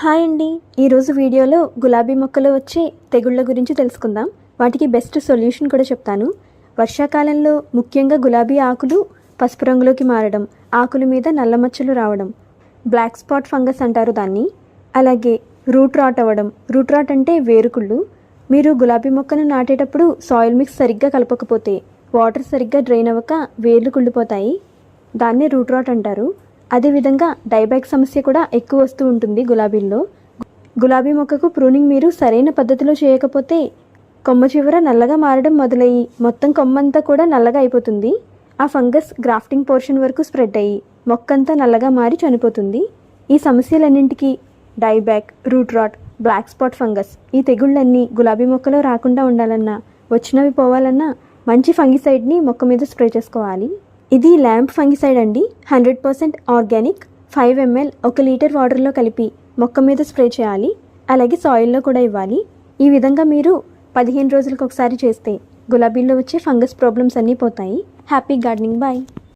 Hi అండి. ఈరోజు వీడియోలో గులాబీ మొక్కలు వచ్చే తెగుళ్ళ గురించి తెలుసుకుందాం. వాటికి బెస్ట్ సొల్యూషన్ కూడా చెప్తాను. వర్షాకాలంలో ముఖ్యంగా గులాబీ ఆకులు పసుపు రంగులోకి మారడం ఆకుల మీద నల్ల మచ్చలు రావడం బ్లాక్ స్పాట్ ఫంగస్ అంటారు దాన్ని. అలాగే రూట్ రాట్ అవ్వడం. రూట్ రాట్ అంటే వేరుకుళ్ళు. మీరు గులాబీ మొక్కను నాటేటప్పుడు సాయిల్ మిక్స్ సరిగ్గా కలపకపోతే వాటర్ సరిగ్గా డ్రైన్ అవ్వక వేర్లు కుళ్ళిపోతాయి. దాన్నే రూట్ రాట్ అంటారు. అదేవిధంగా డైబ్యాక్ సమస్య కూడా ఎక్కువ వస్తూ ఉంటుంది గులాబీల్లో. గులాబీ మొక్కకు ప్రూనింగ్ మీరు సరైన పద్ధతిలో చేయకపోతే కొమ్మ చివర నల్లగా మారడం మొదలయ్యి మొత్తం కొమ్మంతా కూడా నల్లగా అయిపోతుంది. ఆ ఫంగస్ గ్రాఫ్టింగ్ పోర్షన్ వరకు స్ప్రెడ్ అయ్యి మొక్కంతా నల్లగా మారి చనిపోతుంది. ఈ సమస్యలన్నింటికి dieback root rot black spot fungus ఈ తెగుళ్ళన్నీ గులాబీ మొక్కలో రాకుండా ఉండాలన్నా వచ్చినవి పోవాలన్నా మంచి ఫంగిసైడ్ని మొక్క మీద స్ప్రే చేసుకోవాలి. ఇది ల్యాంప్ ఫంగిసైడ్ అండి. Hundred percent organic. Five ML ఒక లీటర్ వాటర్లో కలిపి మొక్క మీద స్ప్రే చేయాలి. అలాగే సాయిల్లో కూడా ఇవ్వాలి. ఈ విధంగా మీరు పదిహేను రోజులకు ఒకసారి చేస్తే గులాబీల్లో వచ్చే ఫంగస్ ప్రాబ్లమ్స్ అన్నీ పోతాయి. Happy gardening. బాయ్.